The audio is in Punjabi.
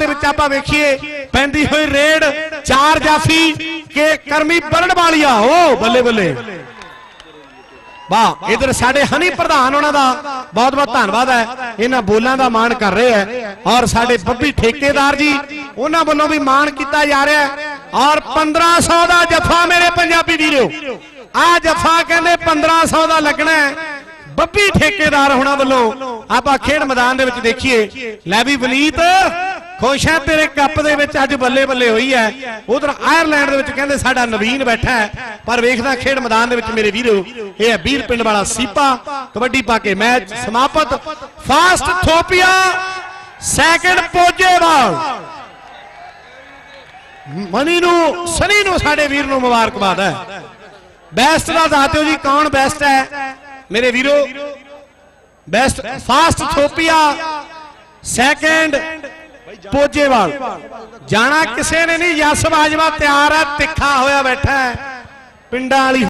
ਦੇ ਵਿੱਚ ਆਪਾਂ ਵੇਖੀਏ, ਪੈਂਦੀ ਹੋਈ ਰੇਡ, ਚਾਰ ਜਾਫੀ ਕੇ ਕਰਮੀ ਬਲਣ ਵਾਲੀਆ। ਓ, ਬੱਲੇ ਬੱਲੇ। ਵਾਹ, ਇਧਰ ਸਾਡੇ ਹਨੀ ਪ੍ਰਧਾਨ ਉਹਨਾਂ ਦਾ ਬਹੁਤ ਬਹੁਤ ਧੰਨਵਾਦ ਹੈ। ਇਹਨਾਂ ਬੋਲਾਂ ਦਾ ਮਾਣ ਕਰ ਰਹੇ ਹੈ। ਔਰ ਸਾਡੇ ਬੱਬੀ ਠੇਕੇਦਾਰ ਜੀ, ਉਹਨਾਂ ਵੱਲੋਂ ਵੀ ਮਾਣ ਕੀਤਾ ਜਾ ਰਿਹਾ ਹੈ। ਔਰ 1500 ਦਾ ਜਫਾ ਮੇਰੇ ਪੰਜਾਬੀ ਵੀਰੋ। ਆ ਜਫਾ ਕਹਿੰਦੇ 1500 ਦਾ ਲੱਗਣਾ ਹੈ। ਬੱਬੀ ਠੇਕੇਦਾਰ ਹੋਣਾ ਵੱਲੋਂ ਆਪਾਂ ਖੇਡ ਮੈਦਾਨ ਦੇ ਵਿੱਚ ਦੇਖੀਏ। ਲੈ ਵੀ ਵਨੀਤ ਖੁਸ਼ ਹੈ, ਤੇਰੇ ਕੱਪ ਦੇ ਵਿੱਚ ਅੱਜ ਬੱਲੇ ਬੱਲੇ ਹੋਈ ਹੈ। ਉਧਰ ਆਇਰਲੈਂਡ ਦੇ ਵਿੱਚ ਕਹਿੰਦੇ ਸਾਡਾ ਨਵੀਨ ਬੈਠਾ ਹੈ। ਪਰ ਵੇਖਦਾ ਖੇਡ ਮੈਦਾਨ ਦੇ ਵਿੱਚ ਮੇਰੇ ਵੀਰੋ, ਇਹ ਹੈ ਵੀਰ ਪਿੰਡ ਵਾਲਾ ਸੀਪਾ। ਕਬੱਡੀ ਪਾ ਕੇ ਮੈਚ ਸਮਾਪਤ। First Thopia second Pojewal. Money ਨੂੰ, ਸਨੀ ਨੂੰ ਸਾਡੇ ਵੀਰ ਨੂੰ ਮੁਬਾਰਕਬਾਦ ਹੈ। ਬੈਸਟ ਦਾ ਦੱਸਦਿਓ ਜੀ, ਕੌਣ ਬੈਸਟ ਹੈ? ਮੇਰੇ ਵੀਰੋ best first Thopia second Pojewal. ਜਾਣਾ ਕਿਸੇ ਨੇ ਨਹੀਂ, ਯਸ ਬਾਜਵਾ ਤਿਆਰ ਹੈ ਤਿੱਖਾ ਹੋਇਆ ਬੈਠਾ ਹੈ। ਪਿੰਡਾਂ ਵਾਲੀ